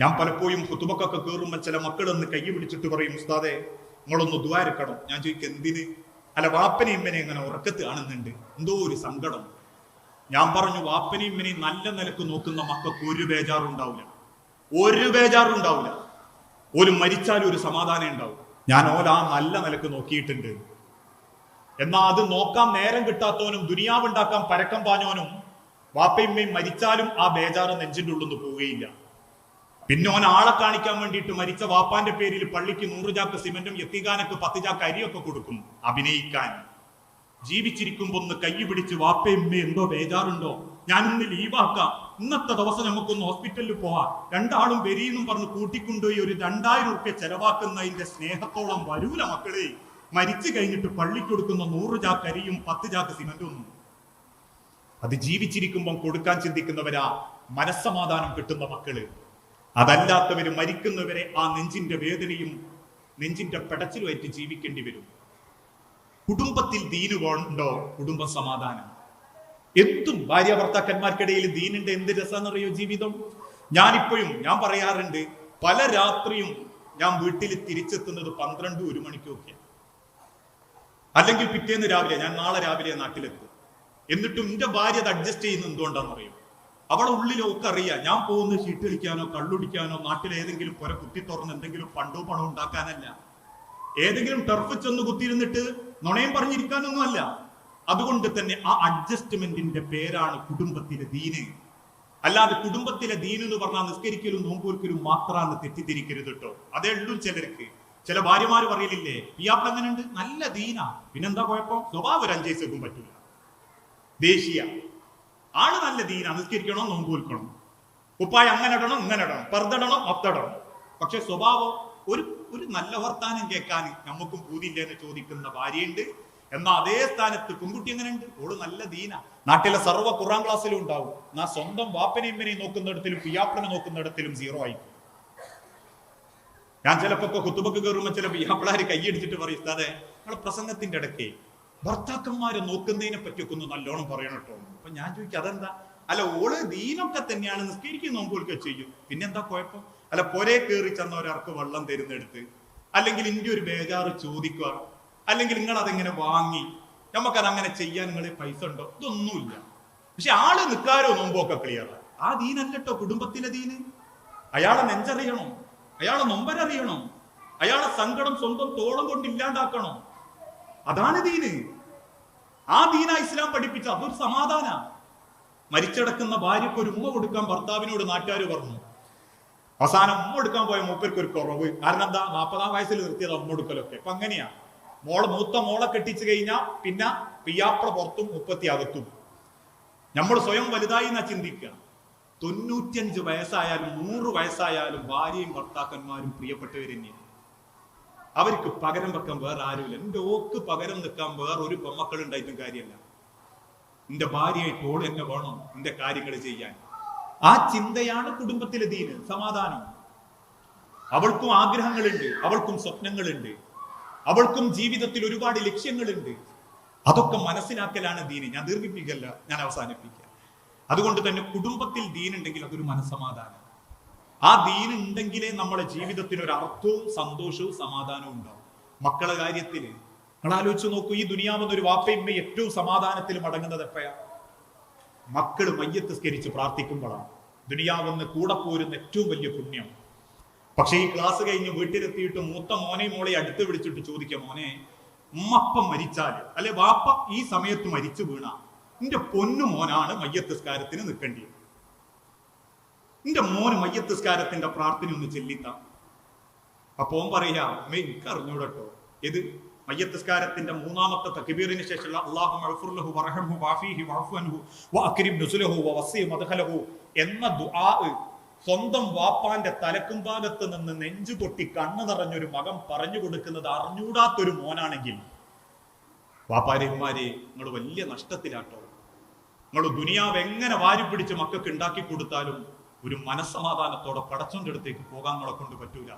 ഞാൻ പലപ്പോഴും കുത്തുബക്കൊക്കെ കയറുമ്പോൾ ചില മക്കൾ ഒന്ന് കൈ പിടിച്ചിട്ട് പറയും ഉസ്താദെ നിങ്ങളൊന്ന് ദ്വാരക്കണം ഞാൻ ചോദിക്കും എന്തിന്? അല്ല വാപ്പനെയും ഇമ്മനെ ഇങ്ങനെ ഉറക്കത്ത് കാണുന്നുണ്ട്. എന്തോ ഒരു സങ്കടം. ഞാൻ പറഞ്ഞു വാപ്പനെയും ഇമ്മനെയും നല്ല നിലയ്ക്ക് നോക്കുന്ന മക്കൾക്ക് ഒരു ബേജാറുണ്ടാവില്ല ഒരു ബേജാറുണ്ടാവില്ല ഒരു മരിച്ചാലും ഒരു സമാധാനം ഉണ്ടാവും. ഞാൻ ഓല നല്ല നിലയ്ക്ക് നോക്കിയിട്ടുണ്ട്. എന്നാൽ അത് നോക്കാൻ നേരം കിട്ടാത്തവനും ദുനിയാവുണ്ടാക്കാൻ പരക്കം പാഞ്ഞവനും വാപ്പയമ്മയും മരിച്ചാലും ആ ബേജാറ് നെഞ്ചിന്റെ ഉള്ളിൽ നിന്ന് പോവുകയില്ല. പിന്നെ ഓൻ ആളെ കാണിക്കാൻ വേണ്ടിയിട്ട് മരിച്ച വാപ്പാന്റെ പേരിൽ പള്ളിക്ക് നൂറ് ചാക്ക് സിമെന്റും എത്തിക്കാനൊക്കെ പത്ത് ചാക്ക് അരിയൊക്കെ കൊടുക്കും. അഭിനയിക്കാൻ. ജീവിച്ചിരിക്കുമ്പോ ഒന്ന് കൈ പിടിച്ച് വാപ്പയമ്മ എന്തോ ബേജാറുണ്ടോ? ഞാനിന്ന് ലീവാക്കാം ഇന്നത്തെ ദിവസം നമുക്കൊന്ന് ഹോസ്പിറ്റലിൽ പോവാം. രണ്ടാളും വരിയെന്നും പറഞ്ഞ് കൂട്ടിക്കൊണ്ടുപോയി ഒരു രണ്ടായിരം ഉറുപ്യ ചെലവാക്കുന്നതിന്റെ സ്നേഹത്തോളം വരൂല മക്കളെ. മരിച്ചു കഴിഞ്ഞിട്ട് പള്ളിക്ക് കൊടുക്കുന്ന നൂറ് ചാക്ക് അരിയും പത്ത് ചാക്ക് സിമെന്റും ഒന്നും. അത് ജീവിച്ചിരിക്കുമ്പം കൊടുക്കാൻ ചിന്തിക്കുന്നവരാ മനസ്സമാധാനം കിട്ടുന്ന മക്കൾ. അതല്ലാത്തവര് മരിക്കുന്നവരെ ആ നെഞ്ചിന്റെ വേദനയും നെഞ്ചിന്റെ പെടച്ചിലുമായിട്ട് ജീവിക്കേണ്ടി വരും. കുടുംബത്തിൽ ദീന് ഉണ്ടോ കുടുംബ സമാധാനം. എന്തും ഭാര്യ ഭർത്താക്കന്മാർക്കിടയിൽ ദീനിന്റെ എന്ത് രസാന്നറിയോ ജീവിതം? ഞാനിപ്പോഴും ഞാൻ പറയാറുണ്ട് പല രാത്രിയും ഞാൻ വീട്ടിൽ തിരിച്ചെത്തുന്നത് പന്ത്രണ്ട് ഒരു മണിക്കൊക്കെ. അല്ലെങ്കിൽ പിറ്റേന്ന് രാവിലെ ഞാൻ നാളെ രാവിലെ നാട്ടിലെത്തും. എന്നിട്ടും എന്റെ ഭാര്യ അത് അഡ്ജസ്റ്റ് ചെയ്യുന്ന എന്തുകൊണ്ടാണെന്നറിയും അവളെ ഉള്ളിലൊക്കെ അറിയാം. ഞാൻ പോകുന്ന ചീട്ട് കളിക്കാനോ കള്ളുടിക്കാനോ നാട്ടിൽ ഏതെങ്കിലും പുര കുത്തി തുറന്ന് എന്തെങ്കിലും പണ്ടോ പണോ ഉണ്ടാക്കാനല്ല. ഏതെങ്കിലും ടർഫ് ചെന്ന് കുത്തിയിരുന്നിട്ട് നുണയും പറഞ്ഞിരിക്കാനൊന്നും അല്ല. അതുകൊണ്ട് തന്നെ ആ അഡ്ജസ്റ്റ്മെന്റിന്റെ പേരാണ് കുടുംബത്തിലെ ദീന്. അല്ലാതെ കുടുംബത്തിലെ ദീൻ എന്ന് പറഞ്ഞാൽ നിസ്കരിക്കലും നോമ്പൂർക്കലും മാത്രമാണ് തെറ്റിദ്ധരിക്കരുത് കേട്ടോ. അതേ ഉള്ളൂ ചിലർക്ക്. ചില ഭാര്യമാർ പറയലില്ലേ പിയാപ്പിൾ എങ്ങനെയുണ്ട്? നല്ല ദീനാ. പിന്നെന്താ കുഴപ്പം? സ്വഭാവം ഒരു അഞ്ചേ സെക്കും പറ്റൂല. ദേശീയ. ആൾ നല്ല ദീന നിസ്കരിക്കണം നോമ്പ് വിൽക്കണം ഉപ്പായ അങ്ങനെ ഇടണം ഇങ്ങനെ ഇടണം. പർദ്ദടണം അത്തടണം പക്ഷെ സ്വഭാവം ഒരു ഒരു നല്ല വർത്താനം കേൾക്കാൻ നമുക്കും പൂതിയില്ല എന്ന് ചോദിക്കുന്ന ഭാര്യയുണ്ട്. എന്നാ അതേ സ്ഥാനത്ത് പെൺകുട്ടി എങ്ങനെയുണ്ട്? ഓൾ നല്ല ദീന. നാട്ടിലെ സർവ ഖുറാൻ ക്ലാസ്സിലും ഉണ്ടാവും. എന്നാ സ്വന്തം ഇമ്മനെയും നോക്കുന്നിടത്തിലും പിയാപ്പിളനെ നോക്കുന്നിടത്തിലും സീറോ ആയിക്കും ഞാൻ ചിലപ്പോ ഒക്കെ കുത്തുബക്ക് കയറുമ്പോ ചില പിയാപ്പിളാര് കൈയടിച്ചിട്ട് പറയും അതെ നമ്മളെ പ്രസംഗത്തിന്റെ ഇടയ്ക്ക് ഭർത്താക്കന്മാരെ നോക്കുന്നതിനെ പറ്റിയൊക്കെ ഒന്ന് നല്ലോണം പറയണം കേട്ടോ. അപ്പൊ ഞാൻ ചോദിക്കും അതെന്താ? അല്ല ഓൾ ദീനൊക്കെ തന്നെയാണ് നിസ്കരിക്കുന്ന നോമ്പുകൾക്ക് ചെയ്യും. പിന്നെന്താ കുഴപ്പം? അല്ല പൊരെ കയറി ചെന്ന ഒരാൾക്ക് വെള്ളം തരുന്നെടുത്ത് അല്ലെങ്കിൽ ഇന്റെ ഒരു ബേജാറ് ചോദിക്കുക അല്ലെങ്കിൽ നിങ്ങൾ അതെങ്ങനെ വാങ്ങി നമുക്കത് അങ്ങനെ ചെയ്യാൻ നിങ്ങളെ പൈസ ഉണ്ടോ? ഇതൊന്നുമില്ല. പക്ഷെ ആൾ നിൽക്കാരോ നോമ്പൊക്കെ ക്ലിയർ ആ. ദീനല്ലോ കുടുംബത്തിലെ ദീന്. അയാളെ നെഞ്ചറിയണം അയാളെ നൊമ്പരറിയണം അയാളെ സങ്കടം സ്വന്തം തോളം കൊണ്ട് ഇല്ലാണ്ടാക്കണം. അതാണ് ദീന്. ആ ദീന ഇസ്ലാം പഠിപ്പിച്ച അതൊരു സമാധാന മരിച്ചടക്കുന്ന ഭാര്യക്ക് ഒരു ഉമ്മ കൊടുക്കാൻ ഭർത്താവിനോട് നാട്ടുകാർ പറഞ്ഞു. അവസാനം ഉമ്മ എടുക്കാൻ പോയ മൂപ്പർക്ക് ഒരു കുറവ്. കാരണം എന്താ? നാൽപ്പതാം വയസ്സിൽ നിർത്തിയത് ഉമ്മ എടുക്കലൊക്കെ അപ്പൊ അങ്ങനെയാ. മോളെ മൂത്ത മോളെ കെട്ടിച്ചു കഴിഞ്ഞാൽ പിന്നെ പിയാപ്പള പുറത്തും മുപ്പത്തി അകത്തും. നമ്മൾ സ്വയം വലുതായി എന്നാ ചിന്തിക്കുക. തൊണ്ണൂറ്റിയഞ്ച് വയസ്സായാലും നൂറ് വയസ്സായാലും ഭാര്യയും ഭർത്താക്കന്മാരും പ്രിയപ്പെട്ടവർ തന്നെയാണ് അവർക്ക് പകരം വെക്കാൻ വേറെ ആരുമില്ല. എന്റെ ഓക്ക് പകരം നിൽക്കാൻ വേറെ ഒരു പെമ്മക്കൾ ഉണ്ടായിട്ടും കാര്യമല്ല. എന്റെ ഭാര്യയായിട്ട് ഓൾ എന്നെ വേണം എന്റെ കാര്യങ്ങൾ ചെയ്യാൻ. ആ ചിന്തയാണ് കുടുംബത്തിലെ ദീന് സമാധാനം. അവൾക്കും ആഗ്രഹങ്ങളുണ്ട് അവൾക്കും സ്വപ്നങ്ങളുണ്ട് അവൾക്കും ജീവിതത്തിൽ ഒരുപാട് ലക്ഷ്യങ്ങളുണ്ട്. അതൊക്കെ മനസ്സിലാക്കലാണ് ദീന് ഞാൻ ദീർഘിപ്പിക്കല്ല ഞാൻ അവസാനിപ്പിക്കുക. അതുകൊണ്ട് തന്നെ കുടുംബത്തിൽ ദീനുണ്ടെങ്കിൽ അതൊരു മനസ്സമാധാനം. ആ ദീൻ ഉണ്ടെങ്കിലേ നമ്മുടെ ജീവിതത്തിന് ഒരു അർത്ഥവും സന്തോഷവും സമാധാനവും ഉണ്ടാവും. മക്കളെ കാര്യത്തിൽ നിങ്ങൾ ആലോചിച്ച് നോക്കൂ ഈ ദുനിയാവുന്ന ഒരു വാപ്പയമ്മ ഏറ്റവും സമാധാനത്തിൽ മടങ്ങുന്നത് എപ്പോഴാ? മക്കൾ മയ്യത്ത് സ്കരിച്ച് പ്രാർത്ഥിക്കുമ്പോഴാണ്. ദുനിയാവെന്ന് കൂടെ പോരുന്ന ഏറ്റവും വലിയ പുണ്യം. പക്ഷേ ഈ ക്ലാസ് കഴിഞ്ഞ് വീട്ടിലെത്തിയിട്ട് മൂത്ത മോനെ മോളെ അടുത്ത് വിളിച്ചിട്ട് ചോദിക്കാം മോനെ ഉമ്മപ്പ മരിച്ചാൽ അല്ലെ വാപ്പ ഈ സമയത്ത് മരിച്ചു വീണ എന്റെ പൊന്നു മോനാണ് മയ്യത്തസ്കാരത്തിന് നിൽക്കേണ്ടത് നിന്റെ മോന് മയ്യത്തസ്കാരത്തിന്റെ പ്രാർത്ഥന ഒന്ന് ചെല്ലിത്താം. അപ്പൊ ഓൻ പറയാ അമ്മേ എനിക്ക് അറിഞ്ഞൂടട്ടോ. ഇത് മയ്യത്തസ്കാരത്തിന്റെ മൂന്നാമത്തെ തക്ബീറിന് ശേഷമുള്ള അള്ളാഹു വവസ്സി മദ്ഖലഹു എന്ന ദുആ സ്വന്തം വാപ്പാന്റെ തലക്കും ഭാഗത്ത് നിന്ന് നെഞ്ചു പൊട്ടി കണ്ണു നിറഞ്ഞൊരു മകൻ പറഞ്ഞു കൊടുക്കുന്നത് അറിഞ്ഞൂടാത്തൊരു മോനാണെങ്കിൽ. വാപ്പാരന്മാരെ നിങ്ങൾ വലിയ നഷ്ടത്തിലാട്ടോ. നിങ്ങൾ ദുനിയാവ് എങ്ങനെ വാരി പിടിച്ച് മക്കൾക്ക് ഉണ്ടാക്കി കൊടുത്താലും ഒരു മനസ്സമാധാനത്തോടെ പടച്ചോന്റെ അടുത്തേക്ക് പോകാൻ നിങ്ങളെ കൊണ്ട് പറ്റൂല.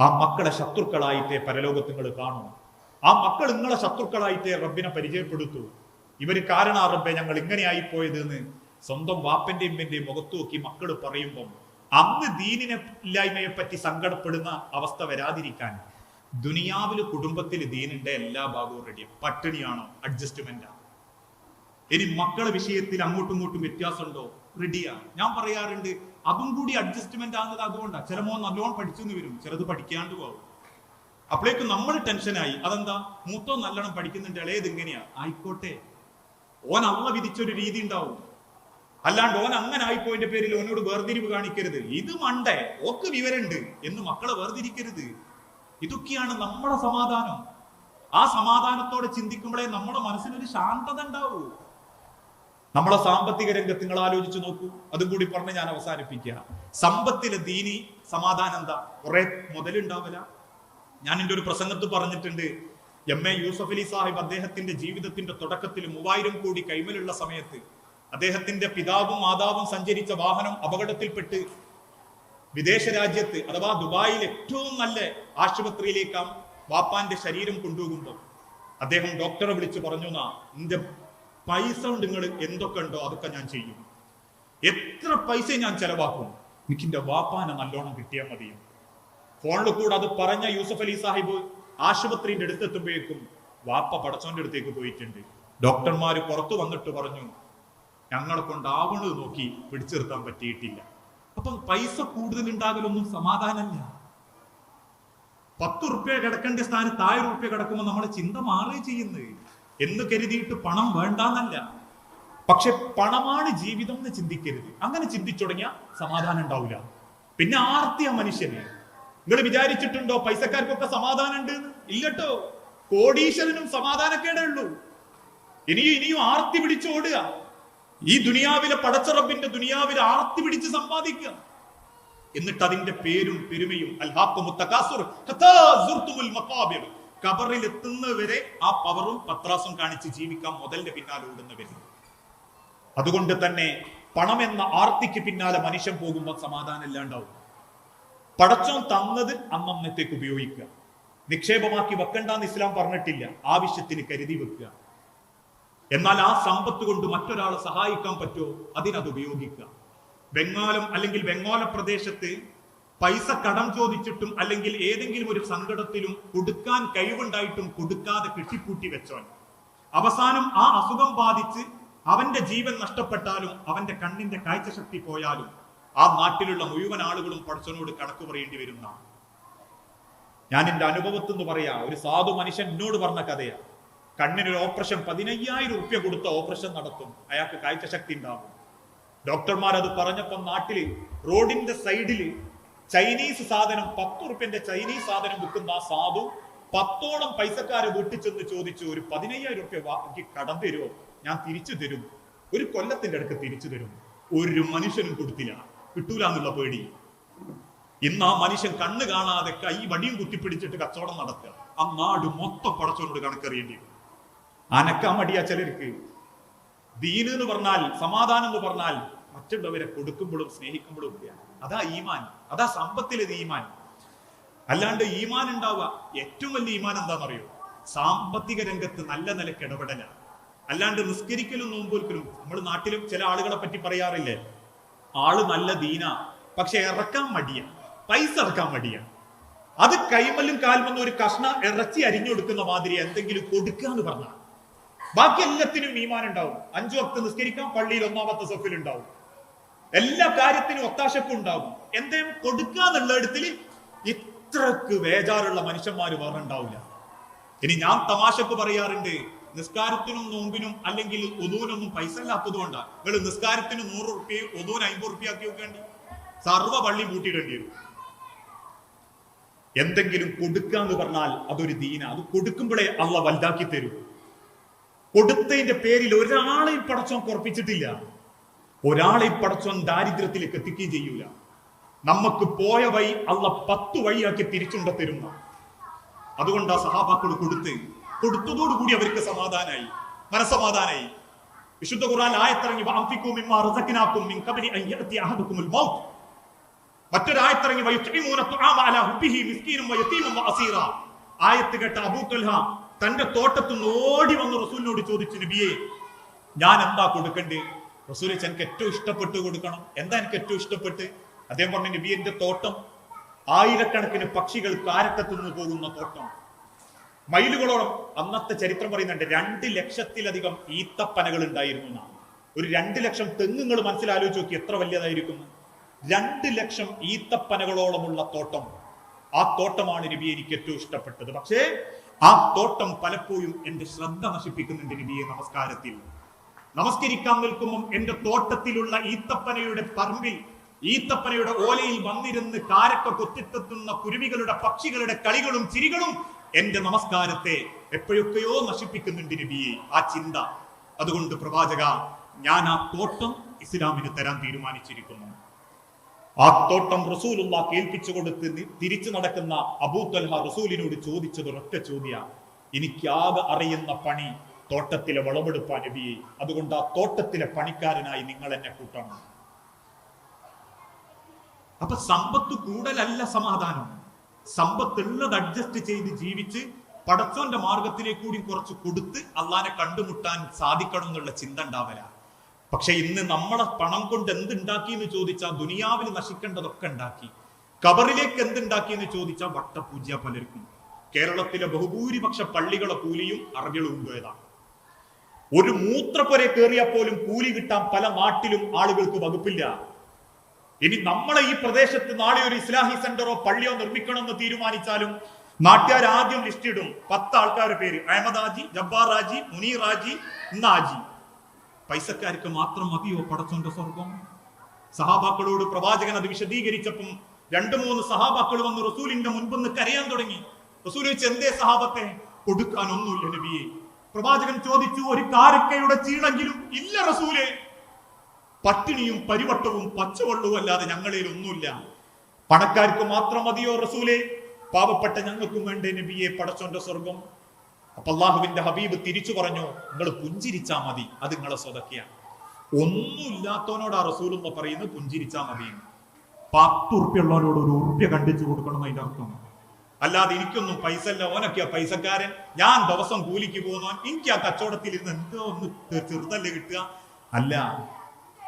ആ മക്കളെ ശത്രുക്കളായിട്ടേ പരലോകത്ത് നിങ്ങൾ കാണൂ. ആ മക്കൾ നിങ്ങളെ ശത്രുക്കളായിട്ടേ റബ്ബിനെ പരിചയപ്പെടുത്തൂ. ഇവർ കാരണ റബ്ബെ ഞങ്ങൾ ഇങ്ങനെയായി പോയത് എന്ന് സ്വന്തം വാപ്പന്റെയും ഇമ്മന്റെയും മുഖത്ത് നോക്കി മക്കൾ പറയുമ്പം അന്ന് ദീനിനെ ഇല്ലായ്മയെ പറ്റി സങ്കടപ്പെടുന്ന അവസ്ഥ വരാതിരിക്കാൻ ദുനിയാവിൽ കുടുംബത്തിൽ ദീനിന്റെ എല്ലാ ഭാഗവും റെഡിയാണ് പട്ടിണിയാണോ? അഡ്ജസ്റ്റ്മെന്റാ ഇനി മക്കളെ വിഷയത്തിൽ അങ്ങോട്ടും ഇങ്ങോട്ടും വ്യത്യാസമുണ്ടോ? റെഡിയാണ് ഞാൻ പറയാറുണ്ട് അതും കൂടി അഡ്ജസ്റ്റ്മെന്റ് ആകുന്നത് അതുകൊണ്ടാണ് ചില മോൻ നല്ലോണം പഠിച്ചെന്ന് വരും. ചിലത് പഠിക്കാണ്ട് പോകും. അപ്പോഴേക്കും നമ്മൾ ടെൻഷനായി അതെന്താ? മൂത്തോ നല്ലോണം പഠിക്കുന്നുണ്ട് ഇളയത് ഇങ്ങനെയാ. ആയിക്കോട്ടെ. ഓൻ അമ്മ വിധിച്ചൊരു രീതി ഉണ്ടാവും. അല്ലാണ്ട് ഓൻ അങ്ങനെ ആയിപ്പോയിന്റെ പേരിൽ ഓനോട് വേർതിരിവ് കാണിക്കരുത്. ഇത് മണ്ടേ. ഓക്ക് വിവരണ്ട് എന്ന് മക്കളെ വേർതിരിക്കരുത്. ഇതൊക്കെയാണ് നമ്മുടെ സമാധാനം. ആ സമാധാനത്തോടെ ചിന്തിക്കുമ്പോഴേ നമ്മുടെ മനസ്സിനൊരു ശാന്തത ഉണ്ടാവൂ. നമ്മളെ സാമ്പത്തിക രംഗത്ത് നിങ്ങൾ ആലോചിച്ച് നോക്കൂ. അതും കൂടി പറഞ്ഞ് ഞാൻ അവസാനിപ്പിക്കുക. സമ്പത്തിലെ ദീനി സമാധാനം എന്താ? കുറെ മുതലുണ്ടാവില്ല ഞാൻ എന്റെ ഒരു പ്രസംഗത്ത് പറഞ്ഞിട്ടുണ്ട് എം എ യൂസഫ് അലി സാഹിബ് അദ്ദേഹത്തിന്റെ ജീവിതത്തിന്റെ തുടക്കത്തിൽ മൂവായിരം കോടി കൈമലുള്ള സമയത്ത് അദ്ദേഹത്തിന്റെ പിതാവും മാതാവും സഞ്ചരിച്ച വാഹനം അപകടത്തിൽപ്പെട്ട് വിദേശ രാജ്യത്ത് അഥവാ ദുബായിൽ ഏറ്റവും നല്ല ആശുപത്രിയിലേക്കാം വാപ്പാന്റെ ശരീരം കൊണ്ടുപോകുമ്പോൾ. അദ്ദേഹം ഡോക്ടറെ വിളിച്ച് പറഞ്ഞു എന്നാ എന്റെ പൈസ കൊണ്ട് നിങ്ങൾ എന്തൊക്കെ ഉണ്ടോ അതൊക്കെ ഞാൻ ചെയ്യും. എത്ര പൈസ ഞാൻ ചെലവാക്കും? എനിക്ക് എന്റെ വാപ്പാനെ നല്ലോണം കിട്ടിയാൽ മതിയും? ഫോണിൽ കൂടെ അത് പറഞ്ഞ യൂസഫ് അലി സാഹിബ് ആശുപത്രിന്റെ അടുത്തെത്തുമ്പോഴേക്കും വാപ്പ പടച്ചോന്റെ അടുത്തേക്ക് പോയിട്ടുണ്ട്. ഡോക്ടർമാര് പുറത്തു വന്നിട്ട് പറഞ്ഞു ഞങ്ങളെ കൊണ്ടാവണത് നോക്കി പിടിച്ചു നിർത്താൻ പറ്റിയിട്ടില്ല. അപ്പം പൈസ കൂടുതൽ ഉണ്ടാകലൊന്നും സമാധാനമല്ല. പത്ത് റുപ്യ കിടക്കേണ്ട സ്ഥാനത്ത് ആയിരം റുപ്യ കിടക്കുമ്പോൾ നമ്മുടെ ചിന്ത മാറുകയും ചെയ്യുന്നത്. എന്ന് കരുതിയിട്ട് പണം വേണ്ടാന്നല്ല. പക്ഷെ പണമാണ് ജീവിതം എന്ന് ചിന്തിക്കരുത്. അങ്ങനെ ചിന്തിച്ചു തുടങ്ങിയാൽ സമാധാനം ഉണ്ടാവില്ല പിന്നെ ആർത്തിയ മനുഷ്യന്? നിങ്ങൾ വിചാരിച്ചിട്ടുണ്ടോ പൈസക്കാർക്കൊക്കെ സമാധാനം ഉണ്ട് ഇല്ലട്ടോ. കോടീശ്വരനും സമാധാനക്കേടേ ഉള്ളൂ. ഇനിയും ഇനിയും ആർത്തി പിടിച്ചോടുക ഈ ദുനിയാവിലെ പടച്ചറബിന്റെ ദുനിയാവിലെ ആർത്തി പിടിച്ച് സമ്പാദിക്കുക. എന്നിട്ട് അതിന്റെ പേരും പെരുമയും അൽഹാഖു തകാസുർ ഹത്താ കബറിൽ എത്തുന്നവരെ ആ പവറും പത്രാസും കാണിച്ച് ജീവിക്കാൻ മുതലിന്റെ പിന്നാലെ ഓടുന്നവര്. അതുകൊണ്ട് തന്നെ പണം എന്ന ആർത്തിക്ക് പിന്നാലെ മനുഷ്യൻ പോകുമ്പോൾ സമാധാനം ഇല്ലാണ്ടാവും. പടച്ചോൻ തന്നത് അന്നന്നത്തേക്ക് ഉപയോഗിക്കുക. നിക്ഷേപമാക്കി വെക്കണ്ടെന്ന് ഇസ്ലാം പറഞ്ഞിട്ടില്ല. ആവശ്യത്തിന് കരുതി വെക്കുക. എന്നാൽ ആ സമ്പത്ത് കൊണ്ട് മറ്റൊരാളെ സഹായിക്കാൻ പറ്റുമോ? അതിനത് ഉപയോഗിക്കുക. ബംഗാളം അല്ലെങ്കിൽ ബംഗാള പ്രദേശത്ത് പൈസ കടം ചോദിച്ചിട്ടും അല്ലെങ്കിൽ ഏതെങ്കിലും ഒരു സങ്കടത്തിലും കൊടുക്കാൻ കഴിവുണ്ടായിട്ടും കൊടുക്കാതെ കെട്ടിപ്പൂട്ടി വെച്ചോൻ അവസാനം ആ അസുഖം ബാധിച്ച് അവന്റെ ജീവൻ നഷ്ടപ്പെട്ടാലും അവന്റെ കണ്ണിന്റെ കാഴ്ചശക്തി പോയാലും ആ നാട്ടിലുള്ള മുഴുവൻ ആളുകളും പടച്ചനോട് കണക്ക് പറയേണ്ടി വരുന്ന. ഞാൻ എന്റെ അനുഭവത്തിൽ നിന്ന് പറയാ ഒരു സാധു മനുഷ്യൻ എന്നോട് പറഞ്ഞ കഥയാ. കണ്ണിനൊരു ഓപ്പറേഷൻ പതിനയ്യായിരം റുപ്യ കൊടുത്ത ഓപ്പറേഷൻ നടത്തും. അയാൾക്ക് കാഴ്ചശക്തി ഉണ്ടാവും. ഡോക്ടർമാർ അത് പറഞ്ഞപ്പോൾ നാട്ടിൽ റോഡിന്റെ സൈഡിൽ ചൈനീസ് സാധനം പത്ത് റുപ്യന്റെ ചൈനീസ് സാധനം വിൽക്കുന്ന ആ സാധു പത്തോളം പൈസക്കാരെ വീട്ടിൽ ചെന്ന് ചോദിച്ചു ഒരു പതിനയ്യായിരം റുപ്യ എനിക്ക് കടം തരുമോ ഞാൻ തിരിച്ചു തരും. ഒരു കൊല്ലത്തിന്റെ അടുക്ക് തിരിച്ചു തരും. ഒരു മനുഷ്യനും കൊടുത്തില്ല. കിട്ടൂല എന്നുള്ള പേടി. ഇന്ന് ആ മനുഷ്യൻ കണ്ണ് കാണാതെ കൈ വടിയും കുത്തിപ്പിടിച്ചിട്ട് കച്ചവടം നടത്തുക. ആ നാട് മൊത്തം പടച്ചോനോട് കണക്കറിയേണ്ടി വരും. അനക്കാൻ മടിയാ ചിലർക്ക്. ദീന് എന്ന് പറഞ്ഞാൽ സമാധാനം എന്ന് പറഞ്ഞാൽ മറ്റുള്ളവരെ കൊടുക്കുമ്പോഴും സ്നേഹിക്കുമ്പോഴും ഒക്കെയാണ്. അതാ ഈമാൻ. അതാ സമ്പത്തിലെ ഈമാൻ. അല്ലാണ്ട് ഈമാൻ ഉണ്ടാവുക ഏറ്റവും വലിയ ഈമാൻ എന്താണെന്നറിയോ? സാമ്പത്തിക രംഗത്ത് നല്ല നിലയ്ക്ക് ഇടപെടലാണ് അല്ലാണ്ട് നിസ്കരിക്കലും നോമ്പോൽക്കലും നമ്മൾ നാട്ടിലും ചില ആളുകളെ പറ്റി പറയാറില്ലേ? ആൾ നല്ല ദീന പക്ഷെ ഇറക്കാൻ മടിയ. പൈസ ഇറക്കാൻ മടിയ. അത് കൈമല്ലും കാൽമെന്നും ഒരു കഷ്ണ ഇറച്ചി അരിഞ്ഞു കൊടുക്കുന്ന മാതിരി എന്തെങ്കിലും കൊടുക്കാന്ന് പറഞ്ഞാൽ ബാക്കി എല്ലാത്തിനും ഈമാൻ ഉണ്ടാവും. അഞ്ചു വക്ത് നിസ്കരിക്കാൻ പള്ളിയിൽ ഒന്നാമത്തെ സഫിൽ ഉണ്ടാവും. എല്ലാ കാര്യത്തിനും ഒത്താശക്കും ഉണ്ടാവും എന്തേലും കൊടുക്കുക എന്നുള്ള ഇടത്തിൽ ഇത്രക്ക് വേജാറുള്ള മനുഷ്യന്മാര് വേറെ ഉണ്ടാവില്ല ഇനി ഞാൻ തമാശക്ക് പറയാറുണ്ട് നിസ്കാരത്തിനും നോമ്പിനും അല്ലെങ്കിൽ ഒതുവിനൊന്നും പൈസ ഇല്ലാത്തത് കൊണ്ടാണ് നിങ്ങൾ നിസ്കാരത്തിന് നൂറ് റുപ്യ ഒതുവിന് അമ്പത് റുപ്യ ആക്കി വെക്കേണ്ടി സർവ പള്ളി കൂട്ടിയിടേണ്ടി വരും. എന്തെങ്കിലും കൊടുക്കുക എന്ന് പറഞ്ഞാൽ അതൊരു ദീന. അത് കൊടുക്കുമ്പോഴേ അള്ള വലുതാക്കി തരൂ. കൊടുത്തതിന്റെ പേരിൽ ഒരാളെയും പടച്ചോൻ കുറപ്പിച്ചിട്ടില്ല. ഒരാളെയും പടച്ചോൻ ദാരിദ്ര്യത്തിലേക്ക് എത്തിക്കുകയും ചെയ്യൂല. നമുക്ക് പോയ വഴി അല്ല പത്ത് വഴിയാക്കി തിരിച്ചുണ്ട തരുന്ന. അതുകൊണ്ട് ആ സഹാബാക്കൾ കൊടുത്ത് കൊടുത്തതോടുകൂടി അവർക്ക് സമാധാനായി. മനസമാധാനായി. വിശുദ്ധ ഖുർആൻ ആയത്തിറങ്ങി മറ്റൊരായത്തിറങ്ങി ആയത്ത് കേട്ട അബൂ തുൽഹ തന്റെ തോട്ടത്തു നിന്ന് ഓടി വന്ന് റസൂലിനോട് ചോദിച്ചു നബിയെ ഞാൻ എന്താ കൊടുക്കണ്ടേ? റസൂൽ എനിക്ക് ഏറ്റവും ഇഷ്ടപ്പെട്ട് കൊടുക്കണം. എന്താ എനിക്ക് ഏറ്റവും ഇഷ്ടപ്പെട്ട്? അദ്ദേഹം പറഞ്ഞു നബിയന്റെ തോട്ടം ആയിരക്കണക്കിന് പക്ഷികൾ കാരക്കത്തുനിന്ന് പോകുന്ന തോട്ടം. മൈലുകളോളം അന്നത്തെ ചരിത്രം പറയുന്നുണ്ട് രണ്ട് ലക്ഷത്തിലധികം ഈത്തപ്പനകൾ ഉണ്ടായിരുന്നു എന്നാണ്. ഒരു രണ്ട് ലക്ഷം തെങ്ങുകൾ മനസ്സിലാലോചിച്ച് നോക്കി എത്ര വലിയതായിരിക്കും? രണ്ട് ലക്ഷം ഈത്തപ്പനകളോളമുള്ള തോട്ടം. ആ തോട്ടമാണ് നബി എനിക്ക് ഏറ്റവും ഇഷ്ടപ്പെട്ടത്. പക്ഷേ ആ തോട്ടം പലപ്പോഴും എന്റെ ശ്രദ്ധ നശിപ്പിക്കുന്നുണ്ട് നബിയെ നമസ്കാരത്തിൽ. നമസ്കരിക്കാൻ നിൽക്കുമ്പോൾ എന്റെ തോട്ടത്തിലുള്ള ഈത്തപ്പനയുടെ പറമ്പിൽ ഈത്തപ്പനയുടെ ഓലയിൽ വന്നിരുന്ന് കാരക്ക കൊത്തിത്തെത്തുന്ന കുരുവികളുടെ പക്ഷികളുടെ കളികളും ചിരികളും എന്റെ നമസ്കാരത്തെ എപ്പോഴൊക്കെയോ നശിപ്പിക്കുന്നുണ്ട് നബിയെ ആ ചിന്ത. അതുകൊണ്ട് പ്രവാചക ഞാൻ ആ തോട്ടം ഇസ്ലാമിന് തരാൻ തീരുമാനിച്ചിരിക്കുന്നു. ആ തോട്ടം റസൂലുള്ള കേൾപ്പിച്ചു കൊടുത്ത് തിരിച്ചു നടക്കുന്ന അബൂത്തൽഹ റസൂലിനോട് ചോദിച്ചത് ഒരൊറ്റ ചോദ്യ. എനിക്കാകെ അറിയുന്ന പണി തോട്ടത്തിലെ വളമെടുപ്പാൻ നബിയെ. അതുകൊണ്ട് ആ തോട്ടത്തിലെ പണിക്കാരനായി നിങ്ങൾ എന്നെ കൂട്ടണം. അപ്പൊ സമ്പത്ത് കൂടലല്ല സമാധാനം. സമ്പത്തുള്ളത് അഡ്ജസ്റ്റ് ചെയ്ത് ജീവിച്ച് പടച്ചോന്റെ മാർഗത്തിലേക്ക് കൂടി കുറച്ച് കൊടുത്ത് അള്ളാനെ കണ്ടുമുട്ടാൻ സാധിക്കണം എന്നുള്ള ചിന്ത ഉണ്ടാവല. പക്ഷെ ഇന്ന് നമ്മളെ പണം കൊണ്ട് എന്തുണ്ടാക്കി എന്ന് ചോദിച്ചാൽ ദുനിയാവിൽ നശിക്കേണ്ടതൊക്കെ ഉണ്ടാക്കി. കബറിലേക്ക് എന്തുണ്ടാക്കി എന്ന് ചോദിച്ചാൽ വട്ടപൂജ പലർക്കും. കേരളത്തിലെ ബഹുഭൂരിപക്ഷ പള്ളികളെ കൂലിയും അറബികളും കൊണ്ടുപോയതാണ് ഒരു മൂത്രപ്പുര കയറിയാൽ പോലും കൂലി കിട്ടാൻ പല നാട്ടിലും ആളുകൾക്ക് വകുപ്പില്ല. ഇനി നമ്മളെ ഈ പ്രദേശത്ത് നാളെ ഒരു ഇസ്ലാഹി സെന്ററോ പള്ളിയോ നിർമ്മിക്കണമെന്ന് തീരുമാനിച്ചാലും നാട്ടുകാർ ആദ്യം ലിസ്റ്റ് ഇടും. പത്ത് ആൾക്കാരുടെ പേര്. അഹമ്മദ് ഹാജി ജബ്ബാർ ഹാജി മുനീർ ഹാജി നാജി പൈസക്കാർക്ക് മാത്രം മതിയോ പടച്ചോന്റെ സ്വർഗം സഹാബാക്കളോട് പ്രവാചകൻ അത് വിശദീകരിച്ചപ്പം രണ്ടു മൂന്ന് സഹാബാക്കൾ വന്ന് റസൂലിന്റെ മുൻപ് കരയാൻ തുടങ്ങി. റസൂൽ എന്തേ സഹാബത്തെ? കൊടുക്കാൻ ഒന്നുമില്ല നബിയെ. പ്രവാചകൻ ചോദിച്ചു ഒരു കാരക്കയുടെ ചീണെങ്കിലും ഇല്ല റസൂലെ. പട്ടിണിയും പരിവട്ടവും പച്ചവെള്ളവും അല്ലാതെ ഞങ്ങളിൽ ഒന്നുമില്ല. പണക്കാർക്ക് മാത്രം മതിയോ റസൂലെ? പാവപ്പെട്ട ഞങ്ങൾക്കും വേണ്ടേ നബിയെ പടച്ചോന്റെ സ്വർഗം. അപ്പൊ അള്ളാഹുവിന്റെ ഹബീബ് തിരിച്ചു പറഞ്ഞു നിങ്ങൾ പുഞ്ചിരിച്ചാ മതി അത് നിങ്ങളെ സ്വതക്കിയാണ്. ഒന്നുമില്ലാത്തവനോടാ റസൂൽ എന്ന് പറയുന്നത് പുഞ്ചിരിച്ചാ മതി പത്ത് ഉറുപ്പ്യുള്ളവരോട് ഒരു ഉറുപ്പ്യ കണ്ടിച്ചു കൊടുക്കണം അതിന്റെ അർത്ഥം. അല്ലാതെ എനിക്കൊന്നും പൈസ ഇല്ല ഓനൊക്കെയാ പൈസക്കാരൻ. ഞാൻ ദിവസം കൂലിക്ക് പോകുന്നവൻ. എനിക്ക് ആ കച്ചവടത്തിൽ ഇരുന്ന് എന്തോ ഒന്ന് ചെറുതല്ലേ കിട്ടുക. അല്ല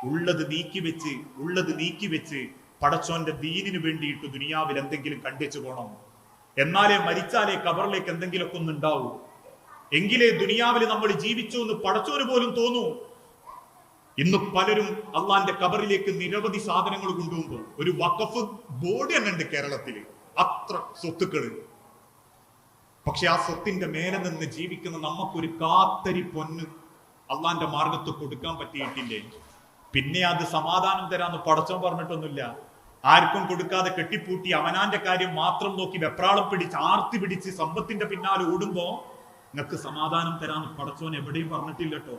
ഉള്ളത് നീക്കി വെച്ച് ഉള്ളത് നീക്കി വെച്ച് പടച്ചോന്റെ ദീനിന് വേണ്ടിയിട്ട് ദുനിയാവിൽ എന്തെങ്കിലും കണ്ടിച്ചു പോണം. എന്നാലേ മരിച്ചാലേ കബറിലേക്ക് എന്തെങ്കിലുമൊക്കെ ഒന്ന് ഉണ്ടാവൂ. എങ്കിലേ ദുനിയാവിൽ നമ്മൾ ജീവിച്ചു എന്ന് പടച്ചോന് പോലും തോന്നൂ. ഇന്ന് പലരും അള്ളാന്റെ കബറിലേക്ക് നിരവധി സാധനങ്ങൾ കൊണ്ടുപോകുമ്പോൾ ഒരു വഖഫ് ബോർഡ് തന്നെ ഉണ്ട് കേരളത്തിൽ അത്ര സ്വത്തുക്കൾ പക്ഷെ ആ സ്വത്തിന്റെ മേലെ നിന്ന് ജീവിക്കുന്ന നമുക്കൊരു കാത്തരി പൊന്ന് അള്ളാന്റെ മാർഗത്ത് കൊടുക്കാൻ പറ്റിയിട്ടില്ലേ? പിന്നെ അത് സമാധാനം തരാന്ന് പടച്ചോ പറഞ്ഞിട്ടൊന്നുമില്ല. ആർക്കും കൊടുക്കാതെ കെട്ടിപ്പൂട്ടി അവനാന്റെ കാര്യം മാത്രം നോക്കി വെപ്രാളം പിടിച്ച് ആർത്തി പിടിച്ച് സമ്പത്തിന്റെ പിന്നാലെ ഓടുമ്പോ നിങ്ങൾക്ക് സമാധാനം തരാന്ന് പടച്ചോൻ എവിടെയും പറഞ്ഞിട്ടില്ല കേട്ടോ.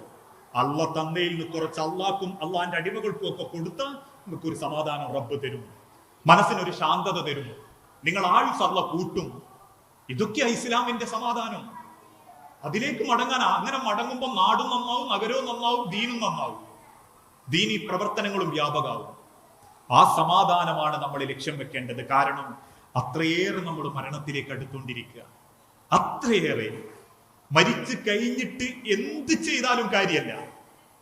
അള്ള തന്നയിൽ നിന്ന് കുറച്ച് അള്ളാക്കും അള്ളാന്റെ അടിമകൾക്കും ഒക്കെ കൊടുത്താൽ നിങ്ങൾക്കൊരു സമാധാനം റബ്ബ് തരും. മനസ്സിനൊരു ശാന്തത തരും. നിങ്ങൾ ആയുസ് അള്ള കൂട്ടും. ഇതൊക്കെ ഇസ്ലാമിന്റെ സമാധാനം. അതിലേക്ക് മടങ്ങാൻ അങ്ങനെ മടങ്ങുമ്പോൾ നാടും നന്നാവും നഗരവും നന്നാവും ദീനും നന്നാവും. ദീനി പ്രവർത്തനങ്ങളും വ്യാപകമാവും ആ സമാധാനമാണ് നമ്മൾ ലക്ഷ്യം വെക്കേണ്ടത്. കാരണം അത്രയേറെ നമ്മൾ മരണത്തിലേക്ക് അടുത്തുകൊണ്ടിരിക്കുക. അത്രയേറെ. മരിച്ചു കഴിഞ്ഞിട്ട് എന്ത് ചെയ്താലും കാര്യമല്ല.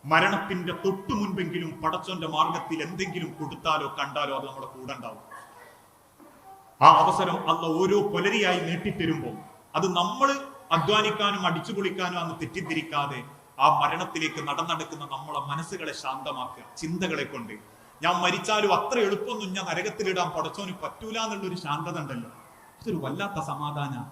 മരണത്തിന്റെ തൊട്ടു മുൻപെങ്കിലും പടച്ചോന്റെ മാർഗത്തിൽ എന്തെങ്കിലും കൊടുത്താലോ കണ്ടാലോ അത് നമ്മുടെ കൂടെ ഉണ്ടാവും. ആ അവസരം അല്ല ഓരോ കൊലരിയായി നീട്ടിത്തരുമ്പോൾ അത് നമ്മൾ അധ്വാനിക്കാനും അടിച്ചു പൊളിക്കാനും അന്ന് തെറ്റിദ്ധരിക്കാതെ ആ മരണത്തിലേക്ക് നടന്നെടുക്കുന്ന നമ്മളെ മനസ്സുകളെ ശാന്തമാക്കുക ചിന്തകളെ കൊണ്ട്. ഞാൻ മരിച്ചാലും അത്ര എളുപ്പമൊന്നും ഞാൻ നരകത്തിലിടാൻ പടച്ചോന് പറ്റൂല എന്നുള്ളൊരു ശാന്തത ഉണ്ടല്ലോ. അതൊരു വല്ലാത്ത സമാധാന.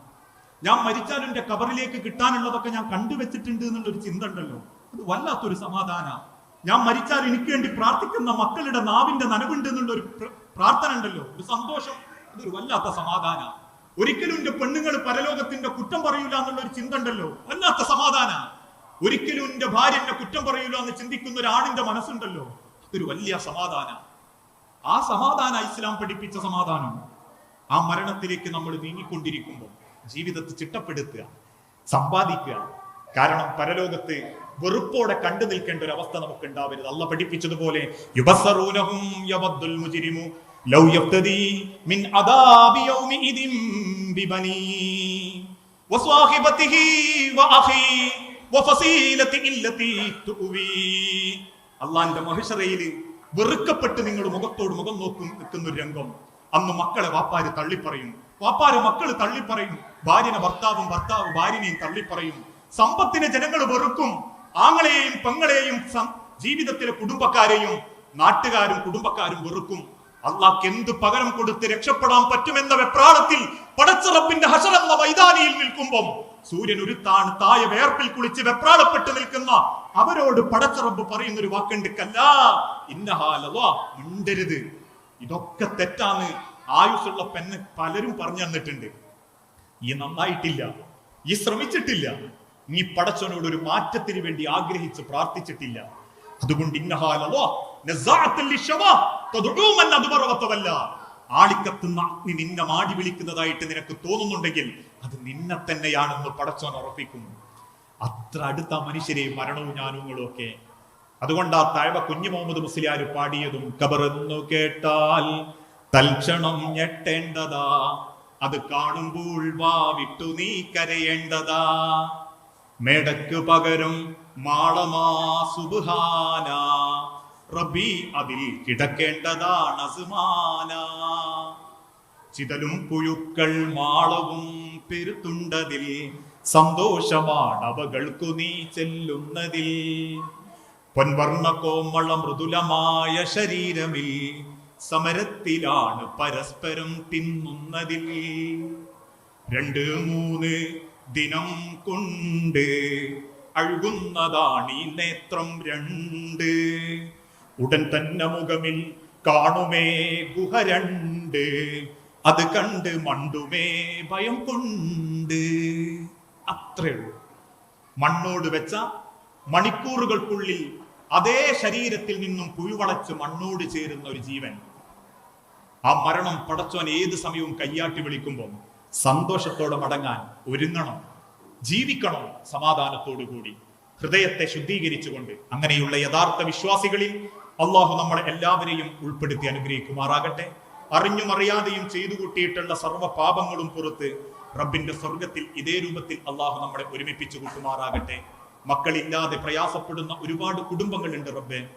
ഞാൻ മരിച്ചാലും എന്റെ കബറിലേക്ക് കിട്ടാനുള്ളതൊക്കെ ഞാൻ കണ്ടുവച്ചിട്ടുണ്ട് എന്നുള്ളൊരു ചിന്ത ഉണ്ടല്ലോ. അത് വല്ലാത്തൊരു സമാധാന. ഞാൻ മരിച്ചാൽ എനിക്ക് വേണ്ടി പ്രാർത്ഥിക്കുന്ന മക്കളുടെ നാവിന്റെ നനവുണ്ട് എന്നുള്ളൊരു പ്ര- പ്രാർത്ഥന ഉണ്ടല്ലോ. ഒരു സന്തോഷം അതൊരു വല്ലാത്ത സമാധാന. ഒരിക്കലും എന്റെ പെണ്ണുങ്ങൾ പരലോകത്തിന്റെ കുറ്റം പറയൂല എന്നുള്ളൊരു ചിന്ത ഉണ്ടല്ലോ. വല്ലാത്ത സമാധാന. ഒരിക്കലും എന്റെ ഭാര്യ എന്നെ കുറ്റം പറയൂല എന്ന് ചിന്തിക്കുന്ന ഒരു ആണിന്റെ മനസ്സുണ്ടല്ലോ. അതൊരു വലിയ സമാധാന. ആ സമാധാന ഇസ്ലാം പഠിപ്പിച്ച സമാധാനം. ആ മരണത്തിലേക്ക് നമ്മൾ നീങ്ങിക്കൊണ്ടിരിക്കുമ്പോൾ ജീവിതത്തെ ചിട്ടപ്പെടുത്തുക സമ്പാദിക്കുക. കാരണം പരലോകത്ത് വെറുപ്പോടെ കണ്ടു നിൽക്കേണ്ട ഒരു അവസ്ഥ നമുക്ക് ഉണ്ടാവരുത്. അല്ല പഠിപ്പിച്ചതുപോലെ ലൗ യഫ്തദി മിൻ അദാബി യൗമിഇദിൻ ബിബനി വസ്വാഹിബതിഹി വഅഖി വഫസീലതി ഇല്ലതി തുവി. അള്ളാന്റെ മഹിഷറയിൽ വെറുക്കപ്പെട്ട് നിങ്ങൾ മുഖത്തോട് മുഖം നോക്കും നിൽക്കുന്ന ഒരു രംഗം. അന്ന് മക്കളെ വാപ്പാര് തള്ളിപ്പറയും. വാപ്പാര് മക്കൾ തള്ളിപ്പറയും. ഭാര്യനെ ഭർത്താവും ഭർത്താവ് ഭാര്യനെയും തള്ളിപ്പറയും. സമ്പത്തിനെ ജനങ്ങൾ വെറുക്കും. ആങ്ങളെയും പെങ്ങളെയും ജീവിതത്തിലെ കുടുംബക്കാരെയും നാട്ടുകാരും കുടുംബക്കാരും വെറുക്കും. അള്ളാഹ് എന്ത് പകരം കൊടുത്ത് രക്ഷപ്പെടാൻ പറ്റുമെന്ന വെപ്രാളത്തിൽ പടച്ചിറപ്പിന്റെ ഹസനെന്ന മൈതാനിയിൽ നിൽക്കുമ്പോൾ സൂര്യൻ ഉരുത്താണ് തായ വേർപ്പിൽ കുളിച്ച് വെപ്രാളപ്പെട്ട് നിൽക്കുന്ന അവരോട് പടച്ചിറപ്പ് പറയുന്ന ഒരു വാക്കുണ്ട് കല്ലാ ഇന്നഹാലവാ മിണ്ടരുത്. ഇതൊക്കെ തെറ്റാന്ന് ആയുസ്സുള്ള പെണ്ണ് പലരും പറഞ്ഞു തന്നിട്ടുണ്ട്. ഈ നന്നായിട്ടില്ല ഈ ശ്രമിച്ചിട്ടില്ല നീ പടച്ചവനോട് ഒരു മാറ്റത്തിന് വേണ്ടി ആഗ്രഹിച്ച് പ്രാർത്ഥിച്ചിട്ടില്ല. അതുകൊണ്ട് ഇന്നഹാലോ ആളിക്കത്തുന്ന അഗ്നി നിന്നെ മാടി വിളിക്കുന്നതായിട്ട് നിനക്ക് തോന്നുന്നുണ്ടെങ്കിൽ അത് നിന്നെ തന്നെയാണെന്ന് പടച്ചോൻ ഉറപ്പിക്കും. അത്ര അടുത്ത മനുഷ്യരെ മരണവും ഞാനുങ്ങളും ഒക്കെ. അതുകൊണ്ട് ആ താഴ്വ കുഞ്ഞു മുഹമ്മദ് മുസ്ലിയാർ പാടിയതും കബറെന്നു കേട്ടാൽ തൽക്ഷണം ഞെട്ടേണ്ടതാ. അത് കാണുമ്പോൾ വാ വിട്ടു നീ കരയേണ്ടതാ. മേടക്ക് പകരം മാളമാ സുബാന റബി അതിൽ കിടക്കേണ്ടതാണ് അസുമാന. ചിതലും പുഴുക്കൾ മാളവും പെരുത്തുണ്ടതിൽ സന്തോഷമാണ് അവകൾക്കു നീ ചെല്ലുന്നതിൽ. പൊൻവർണ കോമള മൃദുലമായ ശരീരമിൽ സമരത്തിലാണ് പരസ്പരം തിന്നുന്നതിൽ. രണ്ട് മൂന്ന് ദിനം കൊണ്ട് അഴുകുന്നതാണ് ഈ നേത്രം രണ്ട്. ഉടൻ തന്നെ മുഖമിൽ കാണുമേ ഗുഹ രണ്ട് അത് കണ്ട് മണ്ടുമേ ഭയം കൊണ്ട്. അത്രേ ഉള്ളൂ. മണ്ണോട് വെച്ച മണിക്കൂറുകൾക്കുള്ളിൽ അതേ ശരീരത്തിൽ നിന്നും കുഴിവളച്ച് മണ്ണോട് ചേരുന്ന ഒരു ജീവൻ. ആ മരണം പടച്ചോൻ ഏത് സമയവും കയ്യാട്ടി വിളിക്കുമ്പോൾ സന്തോഷത്തോടെ മടങ്ങാൻ ഒരുങ്ങണം ജീവിക്കണം സമാധാനത്തോടു കൂടി ഹൃദയത്തെ ശുദ്ധീകരിച്ചുകൊണ്ട് അങ്ങനെയുള്ള യഥാർത്ഥ വിശ്വാസികളിൽ അള്ളാഹു നമ്മളെ എല്ലാവരെയും ഉൾപ്പെടുത്തി അനുഗ്രഹിക്കുമാറാകട്ടെ. അറിഞ്ഞും അറിയാതെയും ചെയ്തു കൂട്ടിയിട്ടുള്ള സർവ പാപങ്ങളും പുറത്ത് റബ്ബിന്റെ സ്വർഗത്തിൽ ഇതേ രൂപത്തിൽ അള്ളാഹു നമ്മളെ ഒരുമിപ്പിച്ചു കൂട്ടുമാറാകട്ടെ. മക്കളില്ലാതെ പ്രയാസപ്പെടുന്ന ഒരുപാട് കുടുംബങ്ങളുണ്ട് റബ്ബെ.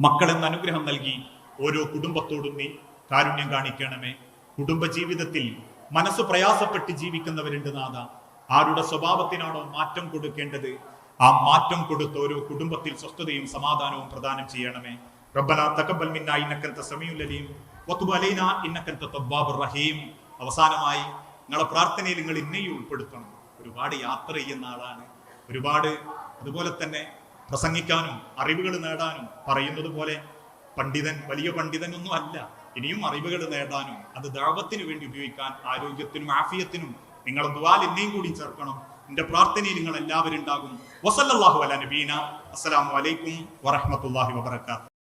മക്കളെന്ന അനുഗ്രഹം നൽകി ഓരോ കുടുംബത്തോടും നീ കാരുണ്യം കാണിക്കണമേ. കുടുംബജീവിതത്തിൽ മനസ്സ് പ്രയാസപ്പെട്ട് ജീവിക്കുന്നവരുണ്ട് നാഥ. ആരുടെ സ്വഭാവത്തിനാണോ മാറ്റം കൊടുക്കേണ്ടത്? ആ മാറ്റം കൊടുത്ത് ഓരോ കുടുംബത്തിൽ സ്വസ്ഥതയും സമാധാനവും പ്രദാനം ചെയ്യണമേ. റഹീം. അവസാനമായി നിങ്ങളെ പ്രാർത്ഥനയിൽ നിങ്ങൾ ഇന്നെയും ഉൾപ്പെടുത്തണം. ഒരുപാട് യാത്ര ചെയ്യുന്ന ആളാണ്. ഒരുപാട് അതുപോലെ തന്നെ പ്രസംഗിക്കാനും അറിവുകൾ നേടാനും പറയുന്നത് പോലെ പണ്ഡിതൻ വലിയ പണ്ഡിതനൊന്നും അല്ല. ഇനിയും അറിവുകൾ നേടാനും അത് ദാവത്തിന് വേണ്ടി ഉപയോഗിക്കാൻ ആരോഗ്യത്തിനും ആഫിയത്തിനും നിങ്ങളെ ദുവാൽ എന്നെയും കൂടി ചേർക്കണം. എന്റെ പ്രാർത്ഥനയിൽ നിങ്ങൾ എല്ലാവരും ഉണ്ടാകും. വസല്ലാഹു അല നബീന. അസ്സലാമു അലൈക്കും വറഹമത്തല്ലാഹി വബർക്കാത്തു